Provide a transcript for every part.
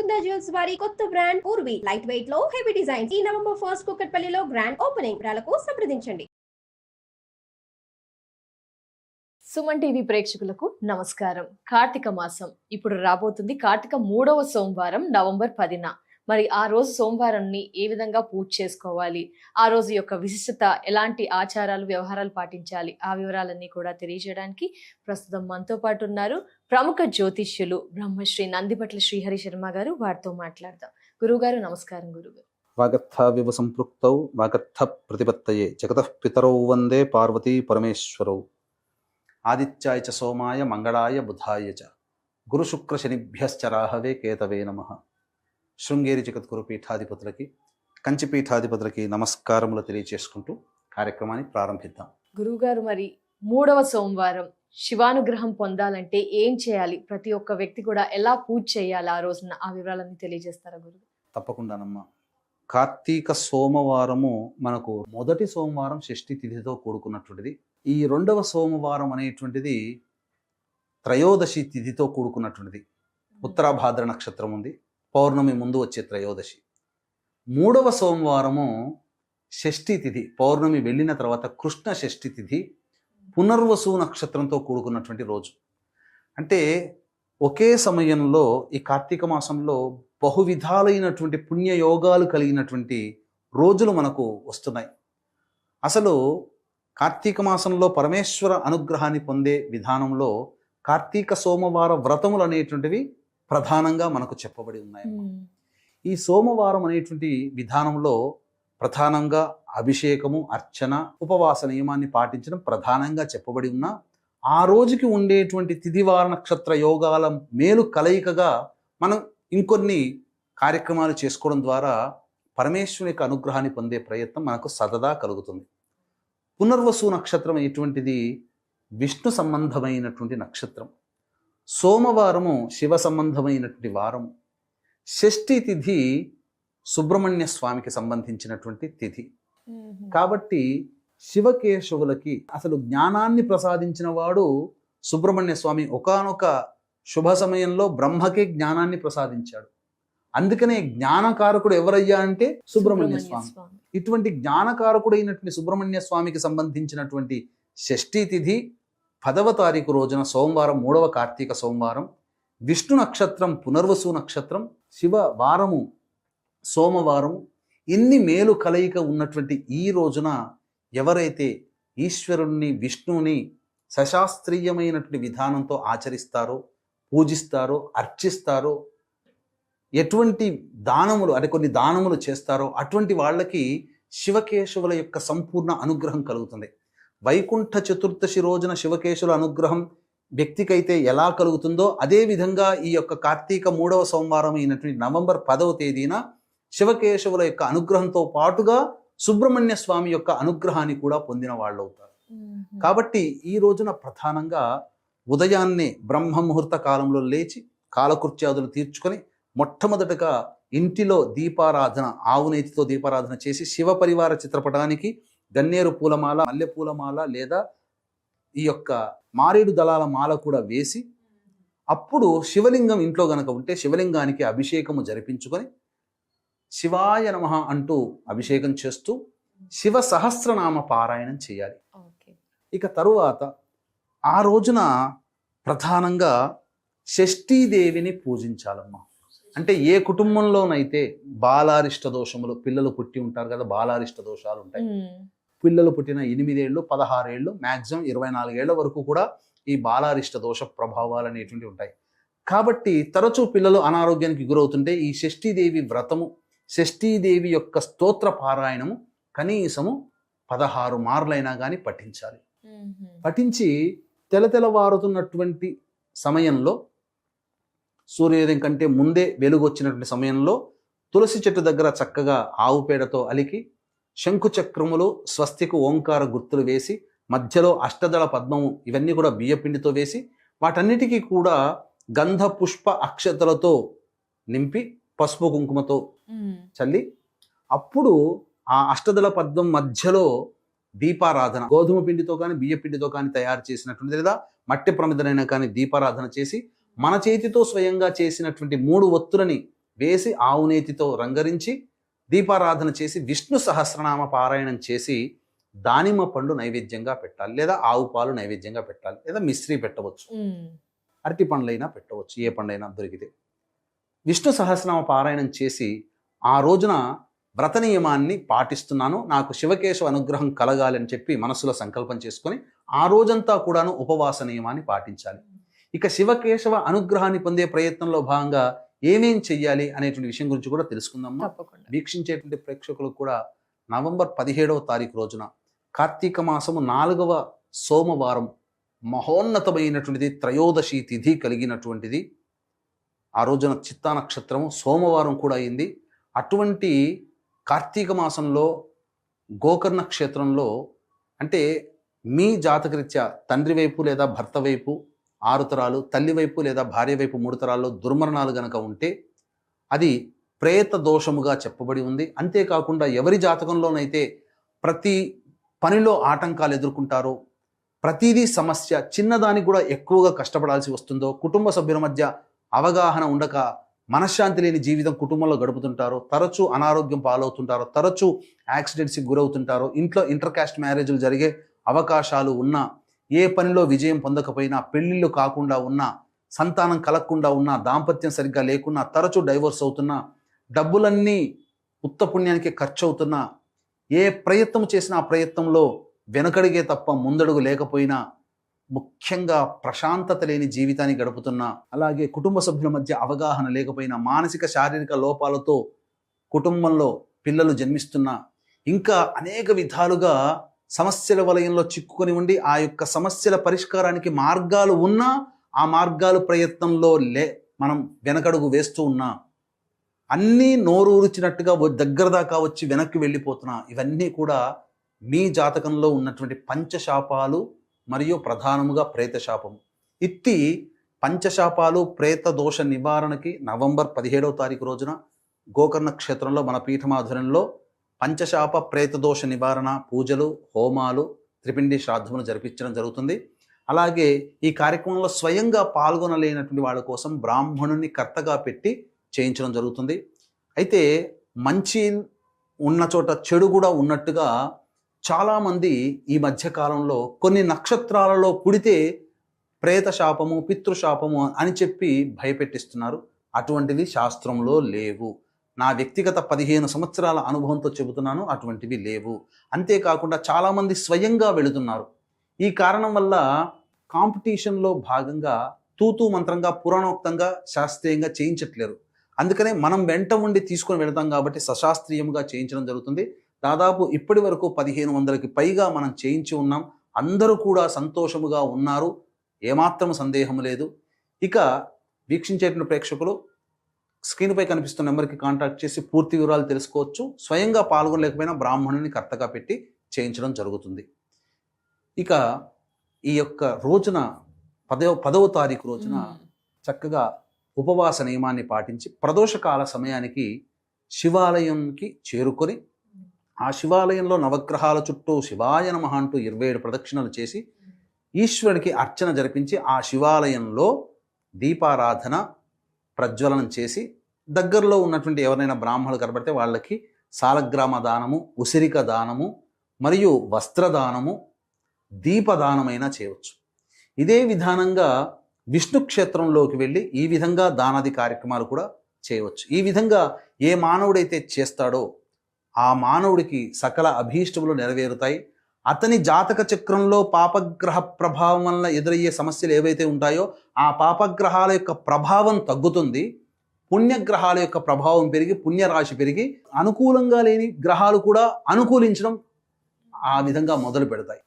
Mukunda jewels వారి కొత్త brand Purvi. Light వెయిట్లో హెవీ డిజైన్స్. ఈ నవంబర్ ఫస్ట్ కుక్కట్పల్లిలో గ్రాండ్ ఓపెనింగ్. వివరాలకు సంప్రదించండి. సుమన్ టీవీ ప్రేక్షకులకు నమస్కారం. కార్తీక మాసం. ఇప్పుడు రాబోతుంది కార్తీక మూడవ సోమవారం నవంబర్ పదిన. మరి ఆ రోజు సోమవారాన్ని ఏ విధంగా పూజ చేసుకోవాలి? ఆ రోజు యొక్క విశిష్టత ఎలాంటి ఆచారాలు వ్యవహారాలు పాటించాలి? ఆ వివరాలన్నీ కూడా తెలియజేయడానికి ప్రస్తుతం మనతో పాటు ఉన్నారు ప్రముఖ జ్యోతిష్యులు బ్రహ్మశ్రీ నందిపట్ల శ్రీహరి శర్మ గారు. వారితో మాట్లాడదాం. గురువుగారు నమస్కారం గురుగారు వాగర్థావివ సంపృక్తౌ వాగర్థ ప్రతిపత్తయే జగత పితరౌ వందే పార్వతీ పరమేశ్వరౌ. ఆదిత్యాయ చ సోమాయ మంగళాయ బుధాయ చ. గురు శుక్ర శనిభ్యశ్చ రాహవే కేతవే నమ. శృంగేరి జగద్గురు పీఠాధిపతులకి కంచి పీఠాధిపతులకి నమస్కారములు తెలియచేసుకుంటూ కార్యక్రమాన్ని ప్రారంభిద్దాం. గురువుగారు మరి మూడవ సోమవారం శివానుగ్రహం పొందాలంటే ఏం చేయాలి? ప్రతి ఒక్క వ్యక్తి కూడా ఎలా పూజ చేయాలి? ఆ రోజున ఆ వివరాలన్నీ తెలియజేస్తారా గురువు? తప్పకుండానమ్మా. కార్తీక సోమవారము మనకు మొదటి సోమవారం షష్ఠి తిథితో కూడుకున్నటువంటిది. ఈ రెండవ సోమవారం అనేటువంటిది త్రయోదశి తిథితో కూడుకున్నటువంటిది. ఉత్తరాభాద్ర నక్షత్రం ఉంది పౌర్ణమి ముందు వచ్చే త్రయోదశి. మూడవ సోమవారము షష్ఠి తిథి పౌర్ణమి వెళ్ళిన తర్వాత కృష్ణ షష్ఠి తిథి పునర్వసు నక్షత్రంతో కూడుకున్నటువంటి రోజు. అంటే ఒకే సమయంలో ఈ కార్తీక మాసంలో బహువిధాలైనటువంటి పుణ్యయోగాలు కలిగినటువంటి రోజులు మనకు వస్తున్నాయి. అసలు కార్తీక మాసంలో పరమేశ్వర అనుగ్రహాన్ని పొందే విధానంలో కార్తీక సోమవార వ్రతములు అనేటువంటివి ప్రధానంగా మనకు చెప్పబడి ఉన్నాయి ఈ సోమవారం అనేటువంటి విధానంలో ప్రధానంగా అభిషేకము అర్చన ఉపవాస నియమాన్ని పాటించడం ప్రధానంగా చెప్పబడి ఉన్న ఆ రోజుకి ఉండేటువంటి తిథివార నక్షత్ర యోగాల మేలు కలయికగా మనం ఇంకొన్ని కార్యక్రమాలు చేసుకోవడం ద్వారా పరమేశ్వరుని యొక్క అనుగ్రహాన్ని పొందే ప్రయత్నం మనకు సదదా కలుగుతుంది. పునర్వసు నక్షత్రం ఎటువంటిది విష్ణు సంబంధమైనటువంటి నక్షత్రం. సోమవారము శివ సంబంధమైనటువంటి వారము. షష్ఠి తిథి సుబ్రహ్మణ్య స్వామికి సంబంధించినటువంటి తిథి. కాబట్టి శివకేశవులకి అసలు జ్ఞానాన్ని ప్రసాదించిన వాడు సుబ్రహ్మణ్య స్వామి ఒకానొక శుభ సమయంలో బ్రహ్మకే జ్ఞానాన్ని ప్రసాదించాడు. అందుకనే జ్ఞానకారకుడు ఎవరయ్యా అంటే సుబ్రహ్మణ్య స్వామి. ఇటువంటి జ్ఞానకారకుడైనటువంటి సుబ్రహ్మణ్య స్వామికి సంబంధించినటువంటి షష్ఠీ తిథి పదవ తారీఖు రోజున సోమవారం మూడవ కార్తీక సోమవారం విష్ణు నక్షత్రం పునర్వసు నక్షత్రం శివ వారము సోమవారం ఇన్ని మేలు కలయిక ఉన్నటువంటి ఈ రోజున ఎవరైతే ఈశ్వరుణ్ణి విష్ణువుని సశాస్త్రీయమైనటువంటి విధానంతో ఆచరిస్తారో పూజిస్తారో అర్చిస్తారో ఎటువంటి దానములు అంటే కొన్ని దానములు చేస్తారో అటువంటి వాళ్ళకి శివకేశవుల యొక్క సంపూర్ణ అనుగ్రహం కలుగుతుంది. వైకుంఠ చతుర్దశి రోజున శివకేశవుల అనుగ్రహం వ్యక్తికైతే ఎలా కలుగుతుందో అదే విధంగా ఈ యొక్క కార్తీక మూడవ సోమవారం అయినటువంటి నవంబర్ పదవ తేదీన శివకేశవుల యొక్క అనుగ్రహంతో పాటుగా సుబ్రహ్మణ్య స్వామి యొక్క అనుగ్రహాన్ని కూడా పొందిన వాళ్ళు అవుతారు కాబట్టి ఈ రోజున ప్రధానంగా ఉదయాన్నే బ్రహ్మ ముహూర్త కాలంలో లేచి కాలకృత్యాదులు తీర్చుకొని మొట్టమొదటగా ఇంటిలో దీపారాధన ఆవునేతితో దీపారాధన చేసి శివ పరివార చిత్రపటానికి గన్నేరు పూలమాల మల్లె పూలమాల లేదా ఈ యొక్క మారేడు దళాల మాల కూడా వేసి అప్పుడు శివలింగం ఇంట్లో గనక ఉంటే శివలింగానికి అభిషేకము జరిపించుకొని శివాయ నమః అంటూ అభిషేకం చేస్తూ శివ సహస్రనామ పారాయణం చేయాలి. ఇక తరువాత ఆ రోజున ప్రధానంగా షష్ఠీదేవిని పూజించాలమ్మా. అంటే ఏ కుటుంబంలోనైతే బాలారిష్ట దోషములు పిల్లలు పుట్టి ఉంటారు కదా బాలారిష్ట దోషాలు ఉంటాయి. పిల్లలు పుట్టిన ఎనిమిదేళ్ళు పదహారేళ్ళు మ్యాక్సిమం ఇరవై నాలుగేళ్ళ వరకు కూడా ఈ బాలారిష్ట దోష ప్రభావాలు అనేటువంటివి ఉంటాయి. కాబట్టి తరచూ పిల్లలు అనారోగ్యానికి గురవుతుంటే ఈ షష్ఠీదేవి వ్రతము షష్ఠీదేవి యొక్క స్తోత్ర పారాయణము కనీసము పదహారు మార్లైనా కానీ పఠించాలి. పఠించి తెలతెలవారుతున్నటువంటి సమయంలో సూర్యోదయం కంటే ముందే వెలుగు వచ్చినటువంటి సమయంలో తులసి చెట్టు దగ్గర చక్కగా ఆవు పేడతో అలికి శంకు చక్రములు స్వస్తికు ఓంకార గుర్తులు వేసి మధ్యలో అష్టదళ పద్మము ఇవన్నీ కూడా బియ్యపిండితో వేసి వాటన్నిటికీ కూడా గంధ పుష్ప అక్షతలతో నింపి పసుపు కుంకుమతో చల్లి అప్పుడు ఆ అష్టదళ పద్మం మధ్యలో దీపారాధన గోధుమ పిండితో కానీ బియ్య పిండితో కానీ తయారు చేసినటువంటి లేదా మట్టి ప్రమిదనైనా కానీ దీపారాధన చేసి మన చేతితో స్వయంగా చేసినటువంటి మూడు ఒత్తులని వేసి ఆవు నేతితో రంగరించి దీపారాధన చేసి విష్ణు సహస్రనామ పారాయణం చేసి దానిమ్మ పండు నైవేద్యంగా పెట్టాలి. లేదా ఆవు పాలు నైవేద్యంగా పెట్టాలి. లేదా మిశ్రీ పెట్టవచ్చు. అరటి పండ్లైనా పెట్టవచ్చు. ఏ పండ్లైనా దొరికితే. విష్ణు సహస్రనామ పారాయణం చేసి ఆ రోజున వ్రత నియమాన్ని పాటిస్తున్నాను. నాకు శివకేశవ అనుగ్రహం కలగాలి అని చెప్పి మనసులో సంకల్పం చేసుకొని ఆ రోజంతా కూడాను ఉపవాస నియమాన్ని పాటించాలి. ఇక శివకేశవ అనుగ్రహాన్ని పొందే ప్రయత్నంలో భాగంగా ఏమేం చెయ్యాలి అనేటువంటి విషయం గురించి కూడా తెలుసుకుందాం తప్పకుండా. వీక్షించేటువంటి ప్రేక్షకులకు కూడా నవంబర్ పదిహేడవ తారీఖు రోజున కార్తీక మాసము నాలుగవ సోమవారం మహోన్నతమైనటువంటిది త్రయోదశి తిథి కలిగినటువంటిది. ఆ రోజున చిత్తా నక్షత్రము సోమవారం కూడా అయింది. అటువంటి కార్తీక మాసంలో గోకర్ణ క్షేత్రంలో అంటే మీ జాతకరీత్యా తండ్రి వైపు లేదా భర్త వైపు ఆరు తరాలు తల్లి వైపు లేదా భార్య వైపు మూడు తరాల్లో దుర్మరణాలు గనక ఉంటే అది ప్రేత దోషముగా చెప్పబడి ఉంది. అంతేకాకుండా ఎవరి జాతకంలోనైతే ప్రతి పనిలో ఆటంకాలు ఎదుర్కొంటారో ప్రతిదీ సమస్య చిన్నదానికి కూడా ఎక్కువగా కష్టపడాల్సి వస్తుందో కుటుంబ సభ్యుల మధ్య అవగాహన ఉండక మనశ్శాంతి లేని జీవితం కుటుంబంలో గడుపుతుంటారో తరచూ అనారోగ్యం పాలవుతుంటారో తరచూ యాక్సిడెంట్స్కి గురవుతుంటారో ఇంట్లో ఇంటర్ కాస్ట్ మ్యారేజ్లు జరిగే అవకాశాలు ఉన్నా ఏ పనిలో విజయం పొందకపోయినా పెళ్ళిళ్ళు కాకుండా ఉన్నా సంతానం కలగకుండా ఉన్నా దాంపత్యం సరిగ్గా లేకున్నా తరచూ డైవోర్స్ అవుతున్నా డబ్బులన్నీ ఉత్త పుణ్యానికి ఖర్చు అవుతున్నా ఏ ప్రయత్నం చేసినా ఆ ప్రయత్నంలో వెనకడిగే తప్ప ముందడుగు లేకపోయినా ముఖ్యంగా ప్రశాంతత లేని జీవితాన్ని గడుపుతున్నా అలాగే కుటుంబ సభ్యుల మధ్య అవగాహన లేకపోయినా మానసిక శారీరక లోపాలతో కుటుంబంలో పిల్లలు జన్మిస్తున్నా ఇంకా అనేక విధాలుగా సమస్యల వలయంలో చిక్కుకొని ఉండి ఆ యొక్క సమస్యల పరిష్కారానికి మార్గాలు ఉన్నా ఆ మార్గాలు ప్రయత్నంలో లే మనం వెనకడుగు వేస్తూ ఉన్నా అన్నీ నోరూరిచినట్టుగా దగ్గర దాకా వచ్చి వెనక్కి వెళ్ళిపోతున్నా ఇవన్నీ కూడా మీ జాతకంలో ఉన్నటువంటి పంచశాపాలు మరియు ప్రధానముగా ప్రేతశాపము. ఇట్టి పంచశాపాలు ప్రేత దోష నివారణకి నవంబర్ పదిహేడవ తారీఖు రోజున గోకర్ణ క్షేత్రంలో మన పీఠమాధుర్యంలో పంచశాప ప్రేత దోష నివారణ పూజలు హోమాలు త్రిపిండి శ్రాద్ధములు జరిపించడం జరుగుతుంది. అలాగే ఈ కార్యక్రమంలో స్వయంగా పాల్గొనలేనటువంటి వాళ్ళ కోసం బ్రాహ్మణుని కర్తగా పెట్టి చేయించడం జరుగుతుంది. అయితే మంచి ఉన్న చోట చెడు కూడా ఉన్నట్టుగా చాలామంది ఈ మధ్యకాలంలో కొన్ని నక్షత్రాలలో పుడితే ప్రేత శాపము పితృశాపము అని చెప్పి భయపెట్టిస్తున్నారు. అటువంటివి శాస్త్రంలో లేవు. నా వ్యక్తిగత పదిహేను సంవత్సరాల అనుభవంతో చెబుతున్నాను అటువంటివి లేవు. అంతేకాకుండా చాలామంది స్వయంగా వెళుతున్నారు. ఈ కారణం వల్ల కాంపిటీషన్లో భాగంగా తూతూ మంత్రంగా పురాణోక్తంగా శాస్త్రీయంగా చేయించట్లేరు. అందుకనే మనం వెంట ఉండి తీసుకొని వెళతాం కాబట్టి సశాస్త్రీయంగా చేయించడం జరుగుతుంది. దాదాపు ఇప్పటి వరకు పదిహేను వందలకి పైగా మనం చేయించి ఉన్నాం. అందరూ కూడా సంతోషముగా ఉన్నారు. ఏమాత్రం సందేహం లేదు. ఇక వీక్షించేటువంటి ప్రేక్షకులు స్క్రీన్పై కనిపిస్తున్న నెంబర్కి కాంటాక్ట్ చేసి పూర్తి వివరాలు తెలుసుకోవచ్చు స్వయంగా పాల్గొనలేకపోయినా బ్రాహ్మణుని కర్తగా పెట్టి చేయించడం జరుగుతుంది ఇక ఈ యొక్క రోజున పదవ పదవ తారీఖు రోజున. చక్కగా ఉపవాస నియమాన్ని పాటించి ప్రదోషకాల సమయానికి శివాలయంకి చేరుకొని ఆ శివాలయంలో నవగ్రహాల చుట్టూ శివాయ నమః అంటూ ఇరవై ఏడు ప్రదక్షిణలు చేసి ఈశ్వరునికి అర్చన జరిపించి ఆ శివాలయంలో దీపారాధన ప్రజ్వలనం చేసి దగ్గరలో ఉన్నటువంటి ఎవరైనా బ్రాహ్మణులు కనబడితే వాళ్ళకి సాలగ్రామ దానము ఉసిరిక దానము మరియు వస్త్రదానము దీపదానమైనా చేయవచ్చు. ఇదే విధానంగా విష్ణు క్షేత్రంలోకి వెళ్ళి ఈ విధంగా దానాది కార్యక్రమాలు కూడా చేయవచ్చు. ఈ విధంగా ఏ మానవుడైతే చేస్తాడో ఆ మానవుడికి సకల అభీష్టములు నెరవేరుతాయి. అతని జాతక చక్రంలో పాపగ్రహ ప్రభావం వలన ఎదురయ్యే సమస్యలు ఏవైతే ఉంటాయో ఆ పాపగ్రహాల యొక్క ప్రభావం తగ్గుతుంది పుణ్యగ్రహాల యొక్క ప్రభావం పెరిగి పుణ్యరాశి పెరిగి అనుకూలంగా లేని గ్రహాలు కూడా అనుకూలించడం ఆ విధంగా మొదలు పెడతాయి.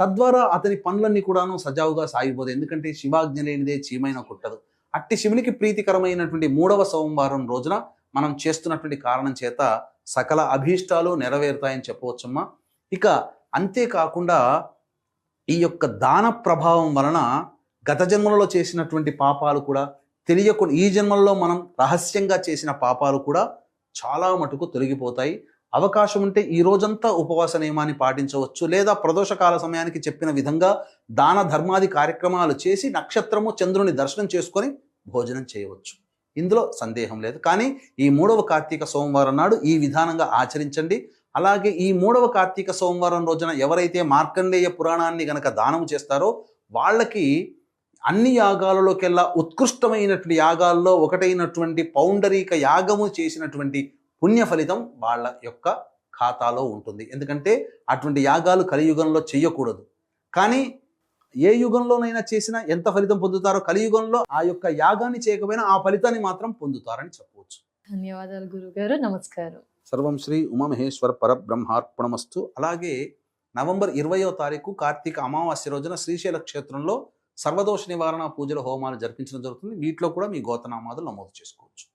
తద్వారా అతని పనులన్నీ కూడాను సజావుగా సాగిపోతాయి. ఎందుకంటే శివాజ్ఞ లేనిదే చీమైన కుట్టదు. అట్టి శివునికి ప్రీతికరమైనటువంటి మూడవ సోమవారం రోజున మనం చేస్తున్నటువంటి కారణం చేత సకల అభీష్టాలు నెరవేరుతాయని చెప్పవచ్చమ్మా. ఇక అంతేకాకుండా ఈ యొక్క దాన ప్రభావం వలన గత జన్మలలో చేసినటువంటి పాపాలు కూడా తెలియకుండా ఈ జన్మల్లో మనం రహస్యంగా చేసిన పాపాలు కూడా చాలా మటుకు తొలగిపోతాయి. అవకాశం ఉంటే ఈ రోజంతా ఉపవాస నియమాన్ని పాటించవచ్చు లేదా ప్రదోషకాల సమయానికి చెప్పిన విధంగా దాన ధర్మాది కార్యక్రమాలు చేసి నక్షత్రము చంద్రుని దర్శనం చేసుకొని భోజనం చేయవచ్చు. ఇందులో సందేహం లేదు. కానీ ఈ మూడవ కార్తీక సోమవారం నాడు ఈ విధానంగా ఆచరించండి. అలాగే ఈ మూడవ కార్తీక సోమవారం రోజున ఎవరైతే మార్కండేయ పురాణాన్ని గనక దానం చేస్తారో వాళ్ళకి అన్ని యాగాలలోకెల్లా ఉత్కృష్టమైనటువంటి యాగాల్లో ఒకటైనటువంటి పౌండరీక యాగము చేసినటువంటి పుణ్య ఫలితం వాళ్ళ యొక్క ఖాతాలో ఉంటుంది. ఎందుకంటే అటువంటి యాగాలు కలియుగంలో చేయకూడదు కానీ ఏ యుగంలోనైనా చేసినా ఎంత ఫలితం పొందుతారో కలియుగంలో ఆ యొక్క యాగాన్ని చేయకపోయినా ఆ ఫలితాన్ని మాత్రం పొందుతారని చెప్పవచ్చు. ధన్యవాదాలు గురుగారు. నమస్కారం. సర్వం శ్రీ ఉమామహేశ్వర పరబ్రహ్మార్పణమస్తు. అలాగే నవంబర్ ఇరవయో తారీఖు కార్తీక అమావాస్య రోజున శ్రీశైల క్షేత్రంలో సర్వదోష నివారణ పూజల హోమాలు జరిపించడం జరుగుతుంది. వీటిలో కూడా మీ గోతనామాదులు నమోదు చేసుకోవచ్చు.